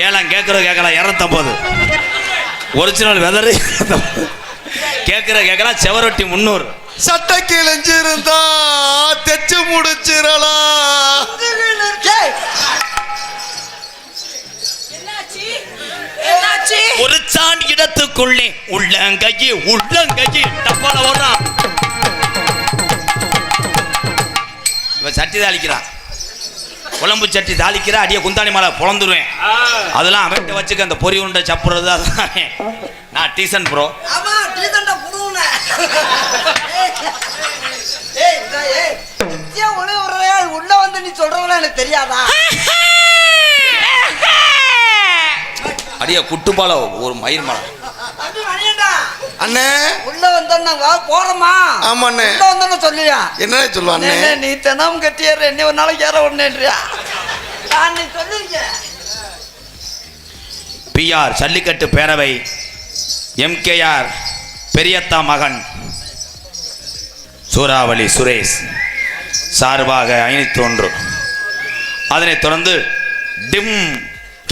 ஏழாம் கேட்குறது கேட்கலாம் இரநூத்தம்பது. ஒரிஜினல் வெதரு கேட்குற கேட்கலாம் செவரொட்டி முந்நூறு. சட்டை கிழிஞ்சிருந்தா தெச்சு என்னாச்சு? ஒரு சான் இடத்துக்குள்ளே உள்ளங்கையே உள்ளங்கையே டப்பால ஓடுறான். இவன் சட்டி தாளிக்கிறான் குழம்பு சட்டி தாளிக்கிற அடியே குந்தாணி மாலை பொழந்துருவேன். அதெல்லாம் அவன்கிட்ட வச்சுக்க அந்த பொறி உருண்டை சப்புறது அதெல்லாம் நான் டீசன் ப்ரோ ஆமா டீசன்டா புடுவுன ஏய் இந்த ஏய். ஏன் உள்ள வந்து நீ சொல்றவனா எனக்கு தெரியாதா? அடியே குட்டுப்பால ஒரு மயிர் மலை. அண்ணே உள்ள வந்தோன்னா வா போறோமா? ஆமாண்ணே உள்ள வந்தோன்னு சொல்லுயா? என்ன அண்ணே, நீ தினம் கட்டிடுற என்ன ஒரு நாளைக்கு ஏற ஒண்ணுன்றியா பிஆர் ஜல்லிக்கட்டு பேரவை எம்கேஆர் பெரியத்தா மகன் சூறாவளி சுரேஷ் சார்பாக ஐநூத்தி ஒன்று அதனைத் தொடர்ந்து டிம்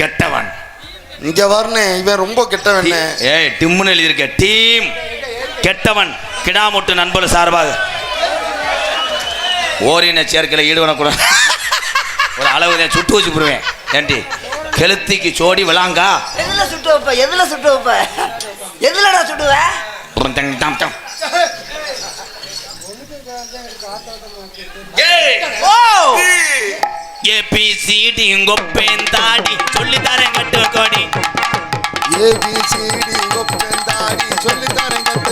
கெட்டவன். இங்க வரனே இவன் ரொம்ப கெட்டவண்ணே ஏய் டிம்னு எழுதியிருக்க டீம் கெட்டவன் கிடாமுட்டு நண்பர் சார்பாக. ஓரின சேர்க்கையில் ஈடுபடக்கூடாது. ஒரு அளவு தான் சுட்டு வச்சு போடுவேன் ஏண்டி? கெளுத்திக்கு சோடி விளாங்கா? எதுல சுட்டு வைப்ப? எதுல சுட்டு வைப்ப? எதுலடா சுடுவ? ஏபிசிடி கொப்பேன் தாடி. சொல்லி தரேன் கட்டு கோடி. ஏபிசிடி கொப்பெந்தாடி சொல்லித்தரேன் கட்டுக்கடி அப்பா,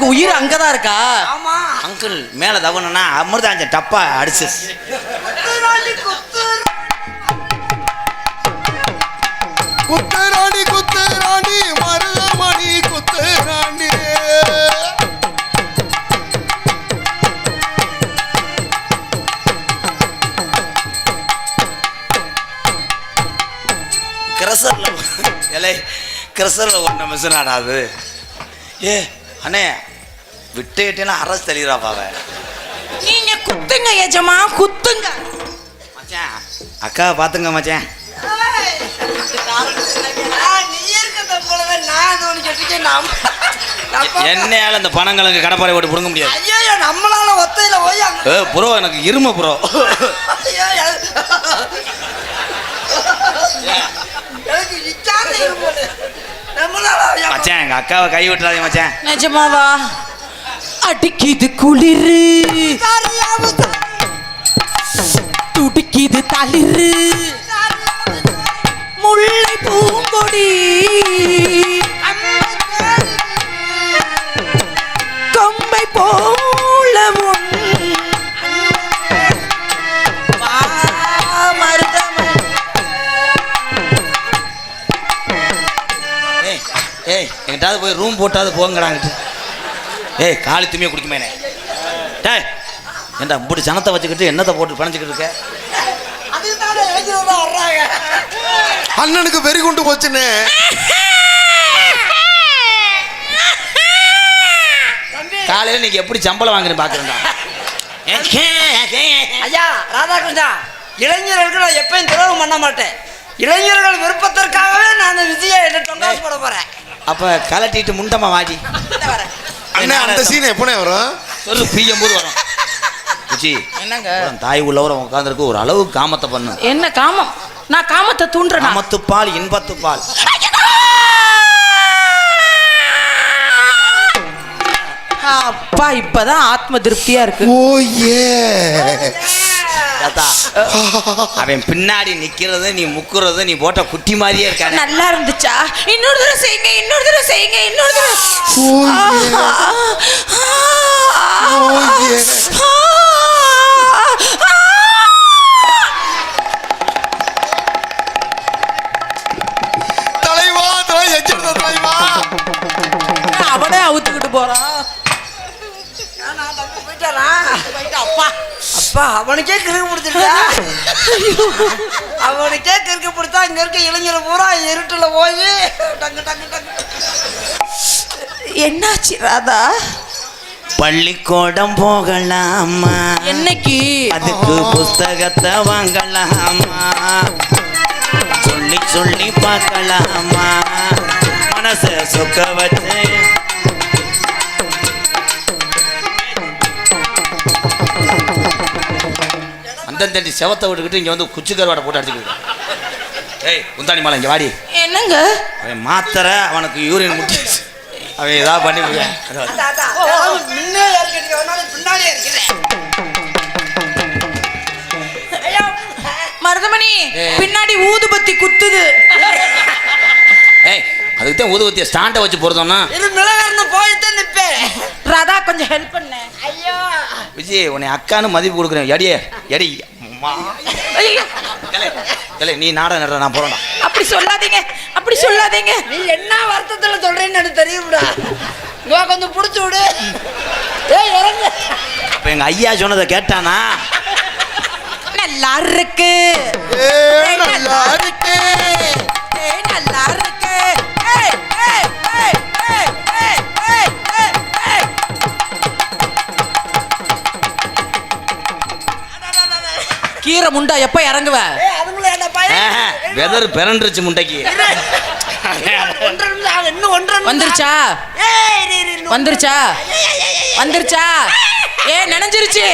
அவனுக்கு உயிர் அங்கதான் இருக்கா? ஆமா. அங்கிள் மேல தவணுனா அமிர்தாஞ்சன் டப்பா அடிச்சு. குத்துராணி, குத்து. குத்துராணி குத்துராணி மருதமணி குத்துராணி. கிரசர்ல இலை கிரசர்ல ஒன்ன மிஷினாடா அது? ஏ அண்ணே விட்டுட்டேன்னா அரசு தெளிகிறாப்பா அவன் நீங்க குத்துங்க எஜமா குத்துங்க. மச்சான் அக்காவை பார்த்துங்க மச்சான். என்னையால இந்த பணங்களுக்கு கடப்பாறை போட்டு பிடுங்க முடியாது. ஐயையோ, நம்மளால ஒத்தையில போய் ஏ ப்ரோ எனக்கு இரும ப்ரோ ஐயோ, ஐயா, மச்சான் எங்க அக்காவை கை விட்டுறாதீங்க மச்சான். நிஜமாவா? அடிக்குது குளிரு. சரியாவு துடிக்குது தளிரு. முல்லை பூங்கொடி. கொம்பை போல ஏய் எங்கிட்டாவது போய் ரூம் போட்டாவது போங்கடாங்கிட்டு ஏய் காலி துணியை குடிக்குமேனே. டேய் ஏன்டா இப்படி சனத்தை வச்சுக்கிட்டு என்னத்தை போட்டு பணிச்சுக்கிட்டு இருக்க? அண்ணனுக்கு வெறி கொண்டு தம்பி. காலையில் நீங்க எப்படி சம்பளம் வாங்குறேன் பாக்குறேன்டா. ஐயா ராதாகிருஷ்ணா இளைஞர்களுக்கு நான் எப்பயும் துரோகம் பண்ண மாட்டேன். இளைஞர்கள் விருப்பத்திற்காகவே நான் விஜய என்ன தொங்காசு போட போறேன். அப்ப கலட்டிட்டு முண்டமா வாடி. அண்ணே அந்த சீன் எப்பனே வரும்? சொல்லு பிஎம் போது வரும். குச்சி என்னங்க? தாய் உள்ளவரை உட்காந்துருக்கு ஒரு அளவு காமத்தை பண்ணு. என்ன காமம்? நான் காமத்தை தூண்டுறேன்? காமத்துப்பால் இன்பத்துப்பால் அப்பா இப்பதான் ஆத்ம திருப்தியா இருக்கு. ஓ ஏ அவன் பின்னாடி நிக்கிறது நீ முக்குறது நீ போட்ட குட்டி மாதிரியே இருக்கானே. நல்லா இருந்துச்சா? இன்னொரு தடவை செய்யுங்க இன்னொரு தடவை செய்யுங்க இன்னொரு தடவை. அவனே அவுத்துக்கிட்டு போறான். போயிட்டாரா அப்பா. அப்பா அவனுக்கே கிறுக்கு பிடிச்சிருக்கா அவனுக்கே கிறுக்கு பிடிச்சா இங்க இருக்க இளைஞர் பூரா இருட்டுல போய் டங்கு டங்கு டங்கு. என்னாச்சு ராதா? பள்ளிக்கூடம் போகலாமா? என்னைக்கு? அதுக்கு புஸ்தகத்தை வாங்கலாமா? சொல்லி சொல்லி பார்க்கலாமா? மனச சொக்க வச்சு அந்தந்தண்டி செவத்தை விட்டுக்கிட்டு இங்க வந்து குச்சி கருவாடை போட்டு அடிச்சுக்கிட்டு ஏய் குந்தாணி மாலை இங்க வாடி. என்னங்க? அவன் மாத்திரை அவனுக்கு யூரின் முட்டி அவன் ஏதாவது பண்ணி மருதமணி பின்னாடி ஊதுபத்தி குத்துது. ஏய் அதுக்கு தான் ஊதுவத்திய ஸ்டாண்டை வச்சு பொறுத்தோம்னா இது மிளகாரன்னு போயிட்டு நிப்பேன். ராதா கொஞ்சம் ஹெல்ப் பண்ண. ஐயோ. விஜய் உன்னை அக்கான்னு மதிப்பு கொடுக்குறேன். எடியே எடி. அம்மா. நீ நாடகம் நடுற நான் போறேன்டா. அப்படி சொல்லாதீங்க அப்படி சொல்லாதீங்க. நீ என்ன வருத்தத்துல சொல்றேன்னு எனக்கு தெரியும்டா. இவ கொஞ்சம் புடிச்சு விடு. ஏய் இறங்கு. அப்ப எங்க ஐயா சொன்னதை கேட்டானா? நல்லா இருக்கு. ஏ நல்லா இருக்கு. கீரை முண்டா எப்ப இறங்குவ? வெதர் பிறண்டுருச்சு முண்டைக்கு. வந்துருச்சா? ஏய் இரு, இரு, இன்னும் வந்துருச்சா? வந்துருச்சா? ஏ நனைஞ்சிருச்சு.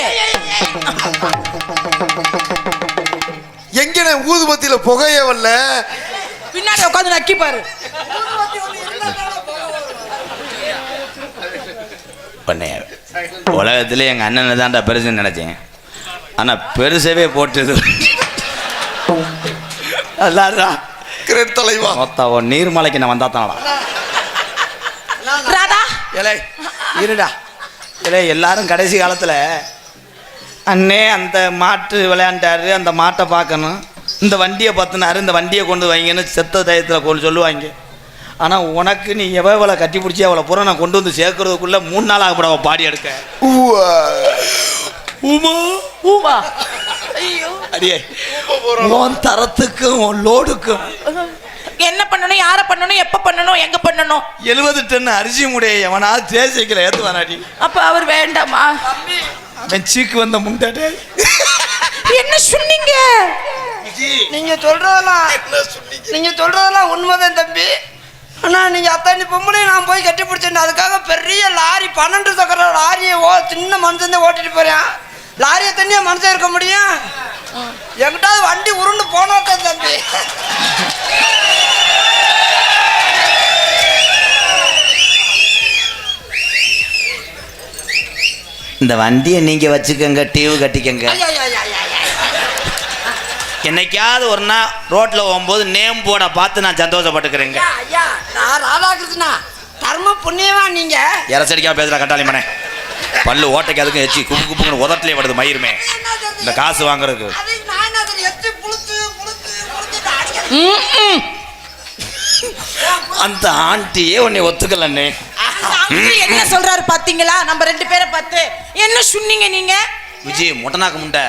எங்கன ஊதுபத்தியில புகையே வரல? பின்னாடி உட்காந்து நக்கி பாரு. உலகத்துல எங்க அண்ணனை தான்டா பெருசுன்னு நினைச்சேன். ஆனா பெருசவே போட்டுது. அல்லாடா கிரேட் தலைவா. மொத்தம் நீர்மலைக்கு நான் வந்தா தானடா. ராதா. இலை இருடா. இலை எல்லாரும் கடைசி காலத்துல அண்ணே அந்த மாட்டு விளையாண்டாரு அந்த மாட்டை பார்க்கணும். இந்த வண்டியை பார்த்தினாரு இந்த வண்டியை கொண்டு வைங்கன்னு செத்த டயத்தில் கொண்டு சொல்லுவாங்க. ஆனால் உனக்கு நீ எவ்வளோ கட்டி பிடிச்சி அவளை பூரா நான் கொண்டு வந்து சேர்க்கறதுக்குள்ள மூணு நாள் ஆகப்பட அவள் பாடி எடுக்க. உமா. பூவா ஐயோ. அடியே உன் தரத்துக்கும் உன் லோடுக்கும். என்ன பண்ணணும்? யார பண்ணணும்? எப்ப பண்ணணும்? எங்க பண்ணணும்? எழுபது டன் அரிசி முடைய எவனாவது தேசிக்கல ஏற்றுவானாடி அப்ப அவர் வேண்டாமா? அவன் சீக்கு வந்த முண்டாடே என்ன சொன்னீங்க? நீங்க சொல்றதெல்லாம் நீங்க சொல்றதெல்லாம் உண்மைதான் தம்பி. ஆனா நீங்க அத்தாண்டி பொம்பளை நான் போய் கட்டி பிடிச்சேன் அதுக்காக பெரிய லாரி பன்னெண்டு சக்கர லாரியை ஓ சின்ன மனுஷன் ஓட்டிட்டு போறேன். லாரியை தண்ணியா மனுஷன் இருக்க முடியும்? எங்கிட்டாவது வண்டி உருண்டு போனோட்டம் தம்பி. இந்த வண்டியை நீங்க வச்சுக்கங்க டியூ கட்டிக்கங்க. என்னைக்காவது ஒரு நாள் ரோட்ல போகும்போது நேம் போட பார்த்து நான் சந்தோஷப்பட்டுக்கிறேங்க. ஐயா, ஐயா, நான் ராதாகிருஷ்ணா. தர்ம புண்ணியமா நீங்க. இறச்சடிக்காம பேசுற கட்டாளி மனே. பல்லு ஓட்டைக்கு அதுக்கும் எச்சி குப்பு குப்புன்னு உதட்டிலே வருது மயிருமே. இந்த காசு வாங்குறதுக்கு. அந்த ஆண்டியே உன்னை ஒத்துக்கலண்ணே. என்ன சொல்றாரு பாத்தீங்களா? நம்ம ரெண்டு பேரை பார்த்து என்ன சொன்னீங்க நீங்க? விஜய் முட்டனாக்க முண்டை.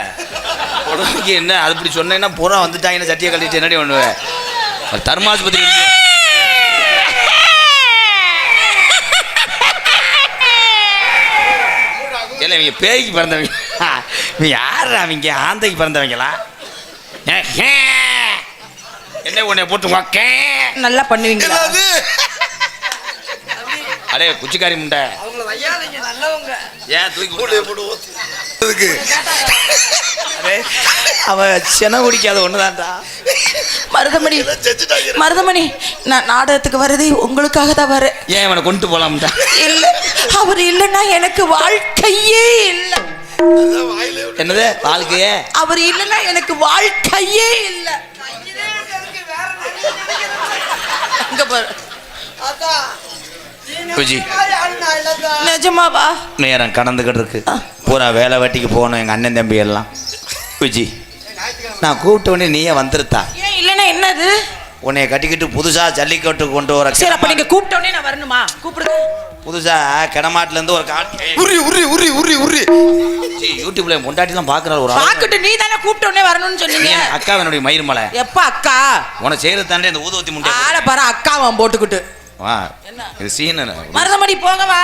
உடம்புக்கு என்ன அது இப்படி சொன்னேன்னா பூரா வந்துட்டாங்கன்னு சட்டியை கட்டிட்டு என்னடி பண்ணுவேன் ஒரு தர்மாஸ்பத்திரி இருக்கு. இல்ல இவங்க பேய்க்கு பிறந்தவங்க. இவங்க யாரு அவங்க ஆந்தைக்கு பிறந்தவங்களா. என்ன உன்னை போட்டு வாக்கே நல்லா பண்ணுவீங்களா? என்னது? அடே குச்சிக்காரி முண்டை. ஏன் தூக்கி போட்டு? அவன் சென குடிக்காத ஒண்ணுதான்டா. மருதமணி மருதமணி நான் நாடகத்துக்கு வரதே உங்களுக்காக தான் வரேன் ஏன் இவனை கொண்டு போலாம்டா இல்ல அவர் இல்லைன்னா எனக்கு வாழ்க்கையே இல்ல. என்னது வாழ்க்கையே? அவர் இல்லைன்னா எனக்கு வாழ்க்கையே இல்ல. இங்க பாரு. நிஜமாவா? நேரம் கடந்துக்கிட்டு இருக்கு. பூரா வேலை வெட்டிக்கு போகணும் எங்கள் அண்ணன் தம்பி எல்லாம். விஜி நான் கூப்பிட்ட உடனே நீயே வந்துருத்தா? இல்லைன்னா என்னது? உன்னைய கட்டிக்கிட்டு புதுசாக ஜல்லிக்கட்டு கொண்டு வர சரி அப்ப நீங்க கூப்பிட்ட உடனே நான் வரணுமா? கூப்பிடுங்க. புதுசா கிடமாட்டுல இருந்து ஒரு காட் உரி உரி உரி உரி உரி. யூடியூப்ல பொண்டாட்டிலாம் பாக்குறாரு ஒரு ஆள். பாக்கட்டு நீ தானே கூப்பிட்ட உடனே வரணும்னு சொன்னீங்க அக்கா என்னுடைய மயிர் மலை எப்ப அக்கா? உன செய்யறது தாண்டே இந்த ஊதுவத்தி முண்டை ஆளை பாரு அக்காவன் போட்டுக்கிட்டு. வா என்ன? இது சீனு மருதமடி போங்க வா.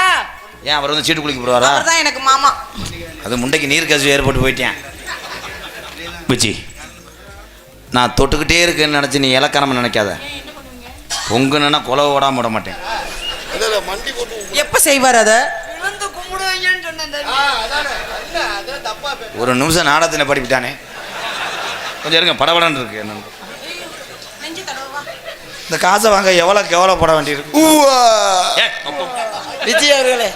ஏன் அவர் வந்து சீட்டு குளிக்க போடுவாரா அவர்தான் எனக்கு மாமா. அது முண்டைக்கு நீர் கசிவு ஏற்பட்டு போயிட்டேன். பிச்சி. நான் தொட்டுக்கிட்டே இருக்கேன்னு நினச்சி நீ இலக்கணம் நினைக்காத. பொங்குனா கொலை ஓடாம விட மாட்டேன். இல்ல மண்டி போட்டு எப்ப செய்வார் அத? ஒரு நிமிஷம் நாடகத்தின படிப்பிட்டானே. கொஞ்சம் இருங்க படபடன்னு இருக்கு என்னன்னு இந்த காசை வாங்க எவ்வளோக்கு எவ்வளோ போட வேண்டியிருக்கு. விஜய் அவர்களே.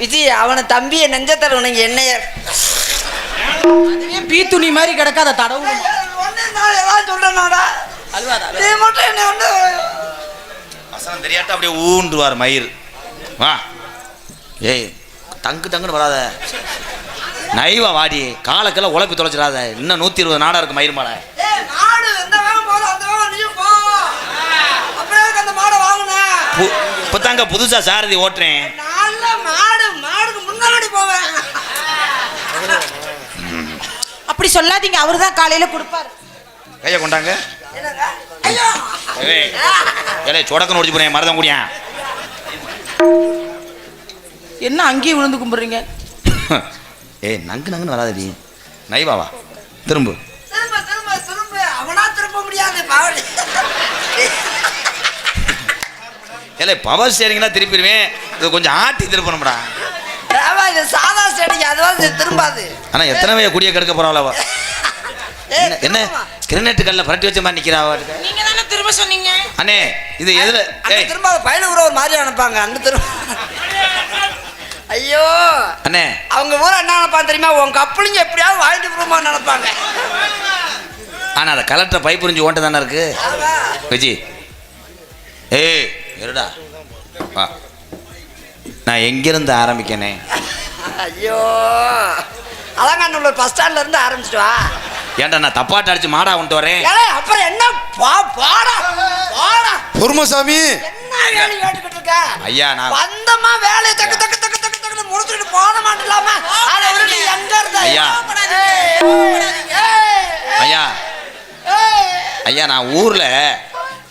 விஜய் அவனை தம்பியை நெஞ்சத்தர உனக்கு என்னையர் அதுவே பீ துணி மாதிரி கிடக்காத ஒண்ணு நான் ஏதாவது சொல்றேனாடா அல்வாதா நீ மட்டும் என்னை வந்து வசனம் தெரியாட்ட அப்படியே ஊன்றுவார் மயிர் வா. ஏய் தங்கு தங்குன்னு வராத. நைவா வாடி காலக்கெல்லாம் உழைப்பி தொலைச்சிடாத. இன்னும் நூற்றி இருபது நாடா இருக்கு மயிர் மலை. ஏய், மாடு எந்த வேகம் போகுதோ அந்த வேகம் நீயும் போ. அப்படியே இருக்கு அந்த மாடை வாங்கினேன் பு- இப்பதாங்க புதுசா சாரதி ஓட்டுறேன் நல்ல மாடு மாடுக்கு முன்னாடி போவேன். அப்படி சொல்லாதீங்க அவர்தான் தான் காலையில கொடுப்பாரு. கையை கொண்டாங்க. என்னங்க? ஐயோ! ஏய் ஏலே சொடக்கன்னு ஒடிச்சு போறேன் மரதம் கூடியா? என்ன அங்கேயே விழுந்து கும்பிடுறீங்க? ஏய் நங்கு நங்குன்னு வராதடி நைவாவா திரும்ப. திரும்ப திரும்ப திரும்ப. அவனா திரும்ப முடியாது பாவடி. ஏலே பவர் ஸ்டேரிங்னா திருப்பிடுவேன் இது கொஞ்சம் ஆட்டி திருப்பணும்டா. சாதா ஸ்டேடிங் அதுவாது இது திரும்பாது. ஆனா எத்தனை குடிய கெடுக்க ஏய், என்ன. கிரினெட் கல்ல பரட்டி வச்ச மாதிரி நிக்கிறா அவ நீங்க தானே திரும்ப சொன்னீங்க? அண்ணே இது எதுல? திரும்ப பையன ஊர ஒரு மாதிரி அனுப்பாங்க அங்க திரும்ப. ஐயோ. அண்ணே. அவங்க ஊர என்ன நினைப்பாங்க தெரியுமா? உன் கப்பலிங்க எப்படியாவது வாங்கிட்டு போமா நினைப்பாங்க ஆனா அதை கலெக்டர் பைப் புரிஞ்சு ஓட்ட தானே இருக்கு. விஜி. ஏய் இருடா. வா. நான் எங்கிருந்து ஆரம்பிக்கனே? ஐயோ. அலங்காநல்லூர் பஸ் ஸ்டாண்ட்ல இருந்து ஆரம்பிச்சிட்டு வா. ஏன்டா நான் தப்பாட்ட அடிச்சு மாடா கொண்டு வரேன்? ஏலே, அப்புறம் என்ன? பா பாடா பாடா. பொறுமசாமி. என்ன வேலை கேட்டுக்கிட்டு இருக்க? ஐயா நான் வந்தமா வேலையை தக்கு தக்கு தக்கு தக்கு தக்கு முடிச்சுட்டு போன மாட்டலாமா அதை விட நீ எங்க இருந்த? ஐயா. ஏய், ஏய், ஏய், ஐயா. ஏய். ஐயா நான் ஊர்ல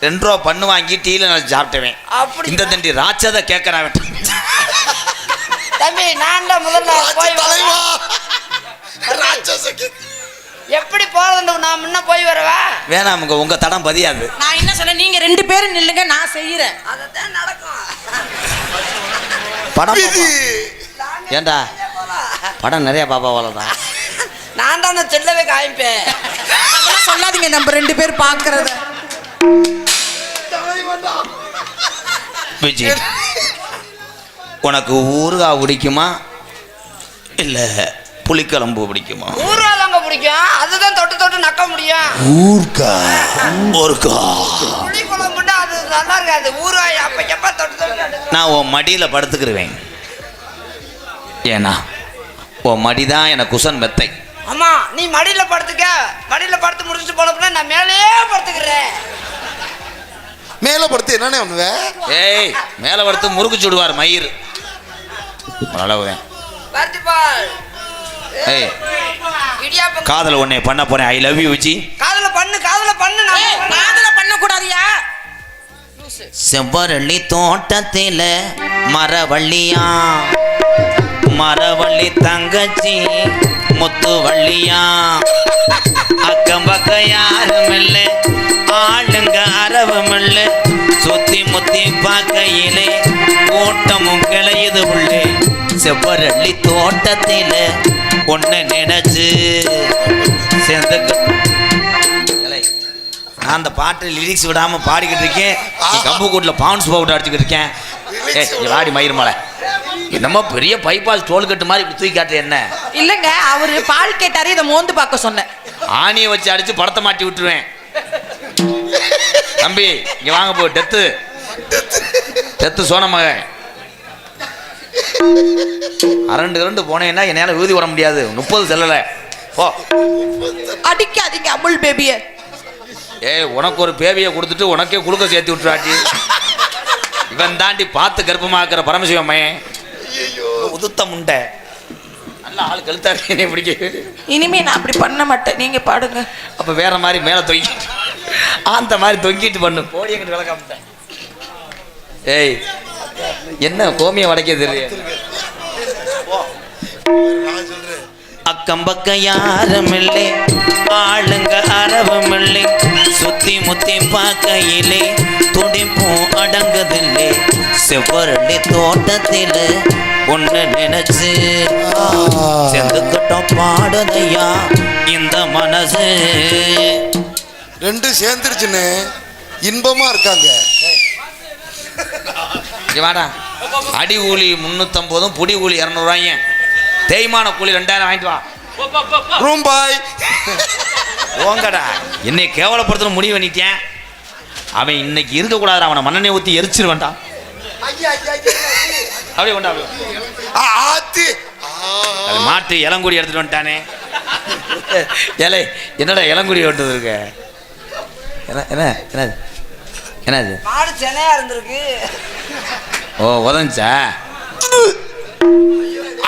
ரெண்டு ரூபா பண்ணு வாங்கி டீல நான் சாப்பிட்டுவேன். அப்படி இந்த தண்டி ராட்சத கேட்கறேன் தம்பி நான் தான் முதல்ல போய் தலைவா. எப்படி போறது நான் முன்ன போய் வரவா? வேணாம் உங்க உங்க தடம் பதியாது. நான் என்ன சொல்ல நீங்க ரெண்டு பேரும் நில்லுங்க நான் செய்யறேன். அதத்தான் நடக்கும். படம். ஏன்டா படம் நிறைய பாப்பா அவ்வளோதான் நான் தானே செல்லவே காமிப்பேன். சொல்லாதீங்க நம்ம ரெண்டு பேர் பாக்குறத விஜய் உனக்கு ஊறுகாய் பிடிக்குமா? இல்லை புளிக்குழம்பு பிடிக்குமா? ஊர்வா தாங்க பிடிக்கும். அதுதான் தொட்டு தொட்டு நக்க முடியும். ஊர்கா. ஊர்கா. புளி குழம்புன்னா அது நல்லா இருக்காது. ஊர்வாய் அப்ப எப்ப தொட்டு தொட்டு. நான் உன் மடியில் படுத்துக்கிருவேன். ஏன்னா உன் மடி தான் எனக்கு குசன் மெத்தை. ஆமா நீ மடியில படுத்துக்க. மடியில படுத்து முடிச்சுட்டு போனப்ப நான் மேலேயே படுத்துக்கிறேன். மேல படுத்து என்னண்ணே பண்ணுவ? ஏய் மேலே படுத்து முறுக்கு சுடுவார் மயிர். அளவுதான் பருத்திப்பால் ஏய் காதல் உன்னை பண்ண போறேன். I love you Viji. காதுல பண்ணு காதுல பண்ணு நான். காதல பண்ண கூடாதியா செவ்வரளி தோட்டத்தில மரவள்ளியா? மரவள்ளி தங்கச்சி முத்துவள்ளியா? அக்கம் பக்கம் யாரும் இல்ல. ஆளுங்க அரவம் இல்ல. சுத்தி முத்தி பார்க்கையிலே கூட்டமும் கிளையுது உள்ளே. செவ்வரளி தோட்டத்தில ஒன்னு நினைச்சு சேர்ந்து நான் அந்த பாட்டு லிரிக்ஸ் விடாம பாடிக்கிட்டு இருக்கேன். கம்பு கூட்டில் பவுன்ஸ் பவுடர் அடிச்சுக்கிட்டு இருக்கேன். ஏ இங்க வாடி மயிர் மலை. என்னமோ பெரிய பைபாஸ் டோல் கட்டு மாதிரி தூக்கி காட்டு என்ன? இல்லங்க அவரு பால் கேட்டாரு இதை மோந்து பார்க்க சொன்னேன். ஆணியை வச்சு அடிச்சு படத்தை மாட்டி விட்டுருவேன். தம்பி இங்க வாங்க போ டெத்து. டெத்து. சோன மகன் அரண்டு இரண்டு போனேன்னா என்னால ஊதி விட முடியாது. முப்பது செல்லல. போ. அடிக்காதீங்க அமுல் பேபிய ஏய் உனக்கு ஒரு பேபியை கொடுத்துட்டு உனக்கே குளுக்க சேர்த்து விட்டுறாட்டி. இவன் தாண்டி பார்த்து கர்ப்பமாக்குற பரமசிவம். மயன் உதுத்த முண்டை. நல்ல ஆள் கழுத்தா இருக்கே பிடிக்க. இனிமே நான் அப்படி பண்ண மாட்டேன். நீங்க பாடுங்க. அப்ப வேற மாதிரி மேல தொங்கி அந்த மாதிரி தொங்கிட்டு பண்ணு. போடி எங்கிட்ட விளக்காமட்டேன் ஏய் என்ன கோமியம் வடைக்க தெரியும் அக்கம் பக்கம் யாரும் இல்லை ஆளுங்க அறவும் இல்லை சுத்தி முத்தி பார்க்கையிலே துடிப்பும் அடங்குதில்லை செவ்வரடி தோட்டத்தில் ஒன்று நினைச்சு செந்துக்கிட்டோம் பாடுதையா இந்த மனசு. ரெண்டும் சேர்ந்துருச்சுன்னு இன்பமா இருக்காங்க. இங்க வாடா. அடி கூலி முந்நூற்றம்பதும் புடி கூலி இரநூறுவாங்க தேய்மான கூலி ரெண்டாயிரம் வாங்கிட்டு வா. ரூம் பாய் ஓங்கடா. என்னை கேவலப்படுத்தணும் முடிவு பண்ணிட்டேன் அவன் இன்னைக்கு இருக்கக்கூடாது அவனை மண்ணெண்ணெய் ஊற்றி எரிச்சிருவேன்டா. அப்படியே கொண்டா ஆத்தி. மாட்டு இளங்குடி எடுத்துட்டு வந்துட்டானே. ஏலே என்னடா இளங்குடி ஓட்டுது இருக்க? என்ன என்ன என்னது? என்னது? மாடு சென்னையா இருந்திருக்கு. ஓ உதஞ்சா?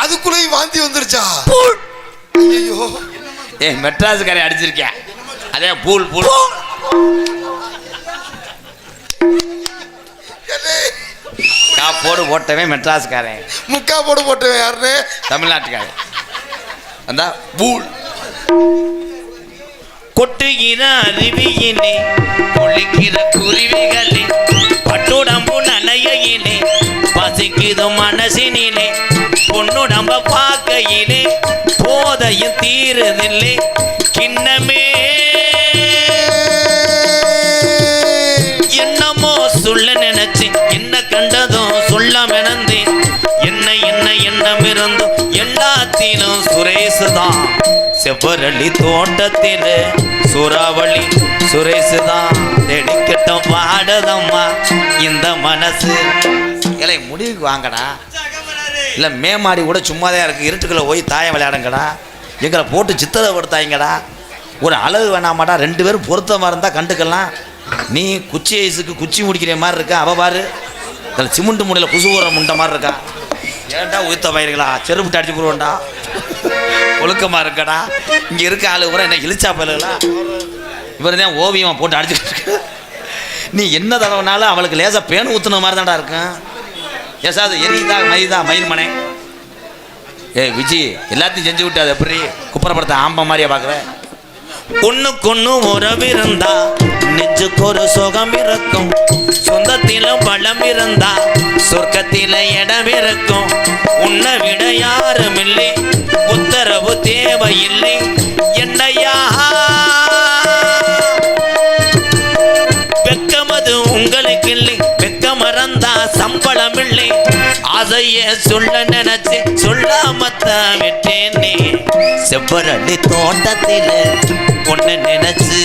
அதுக்குள்ளேயும் வாந்தி வந்துருச்சா? ஐயோ ஏ மெட்ராஸுக்காரை அடிச்சிருக்கேன் அதே பூல் பூல். போடு போட்டவன் மெட்ராஸ்காரன். முக்கா போடு போட்டவன் யாருன்னு? தமிழ்நாட்டுக்காரன். அந்த பூல். கொட்டுகிற அருவியினே ஒழிக்கிற குருவிகளே பட்டுடம்பு நனையிலே பசிக்குது மனசினிலே பொண்ணுடம்ப பார்க்கையிலே போதையும் தீருதில்லை கிண்ணமே சுரேஷ் தான் செவ்வரளி தோட்டத்தில் சூறாவளி சுரேஷ் தான் தெடிக்கட்டும் பாடதம்மா இந்த மனசு. இல்லை முடிவுக்கு வாங்கடா. இல்லை மேமாடி கூட சும்மாதான் இருக்குது இருட்டுக்குள்ளே போய் தாயம் விளையாடுங்கடா. எங்களை போட்டு சித்திரப்படுத்தாங்கடா ஒரு அழகு வேணாமாடா. ரெண்டு பேரும் பொருத்தமாக இருந்தால் கண்டுக்கலாம். நீ குச்சி ஐஸுக்கு குச்சி முடிக்கிற மாதிரி இருக்கா? அவள் பாரு. இதில் சிமெண்ட் முடியல குசுபுற முண்டை மாதிரி இருக்கா? ஏன்டா உயிர்த்த பயிர்களா? செருப்பு அடிச்சு போடுவோண்டா ஒழுக்கமாக இருக்கடா. இங்கே இருக்க ஆளு கூட என்ன இழிச்சா பயிலுகளா இவர் தான் ஓவியமா போட்டு அடிச்சுட்டு நீ என்ன தடவைனாலும் அவளுக்கு லேசாக பேன் ஊற்றுன மாதிரி தான்டா இருக்கும். ஏசாது எரியுதா மயிதா மயில் மனை? ஏய் விஜி எல்லாத்தையும் செஞ்சு விட்டு அது எப்படி குப்பரப்படுத்த ஆம்ப மாதிரியா பார்க்குற ஒண்ணுக்கு ஒண்ணு உறவு இருந்தா நெஞ்சுக்கு ஒரு சுகம் இருக்கும். சொந்தத்திலும் பலம் இருந்தா சொர்க்கத்தில இடம் இருக்கும். உன்னை விட யாரும் இல்லை. உத்தரவு தேவையில்லை. என்னையா? வெக்கமது உங்களுக்கு இல்லை வெக்க மறந்தா சம்பளம் இல்லை. அதைய சொல்ல நினைச்சு சொல்லாமத்தான் விட்டேனே. செவ்வரளி தோட்டத்தில் ஒண்ணு நினைச்சு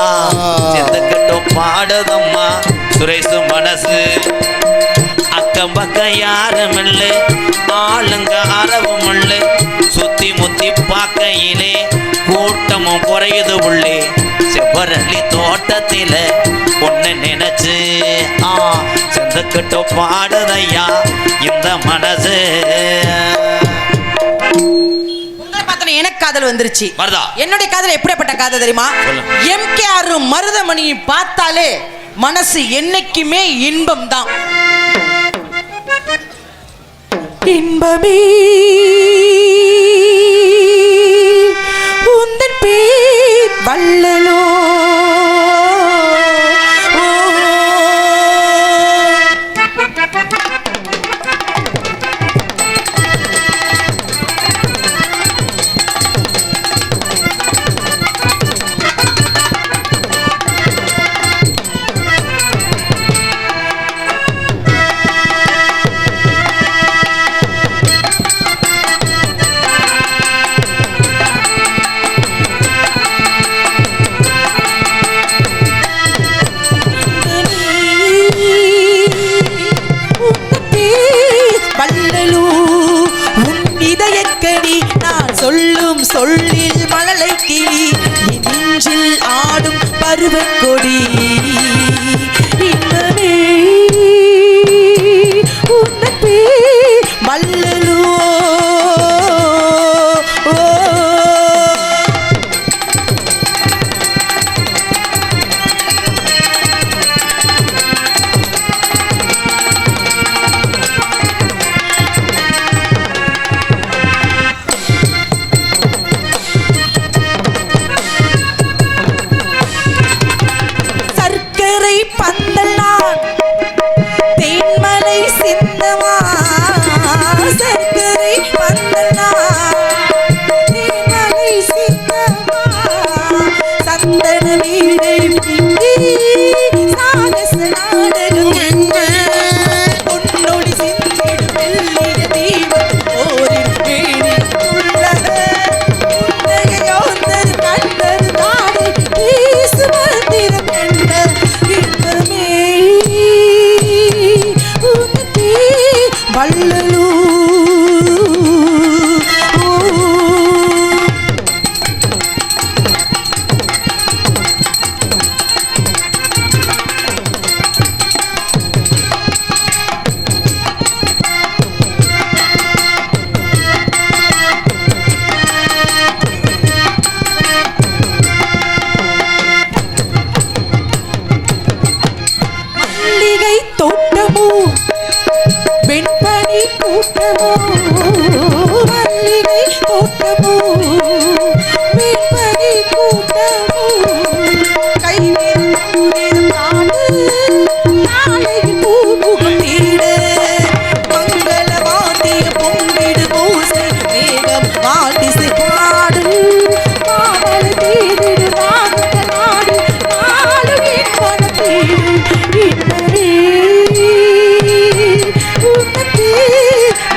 ஆ, செத்துக்கிட்டோம் பாடுதம்மா சுரேசு மனசு. அக்கம் பக்கம் யாரும் இல்லை ஆளுங்க அறவும் இல்லை சுத்தி முத்தி பார்க்கையிலே கூட்டமும் குறையுது உள்ளே. செவ்வரளி தோட்டத்தில ஒன்று நினைச்சு ஆ செந்துக்கிட்டோ பாடுதையா? இந்த மனசு. எனக்கு காதல் வந்துருச்சு. வருதா? என்னுடைய காதல் எப்படிப்பட்ட காதல் தெரியுமா? சொல்லு. எம்கேஆர் மருதமணியை பார்த்தாலே மனசு என்னைக்குமே இன்பம் தான் இன்பமே. சொல்லில் மழலை கிளி நெஞ்சில் ஆடும் பருவக்கொடி.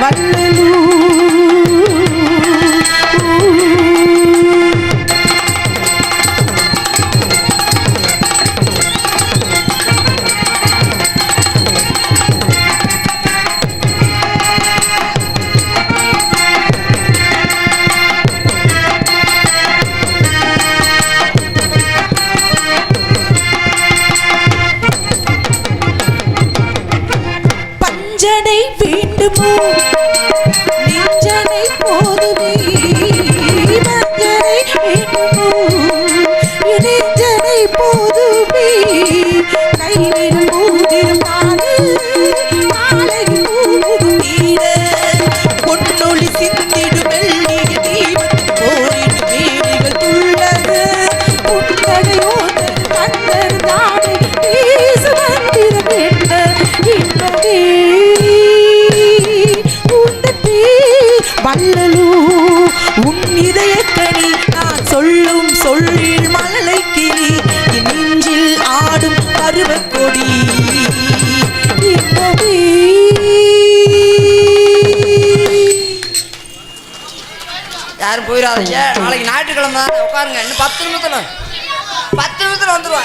வல்லலூ பாருங்க இன்னும் பத்து நிமிஷத்துல. பத்து நிமிஷத்துல வந்துருவா.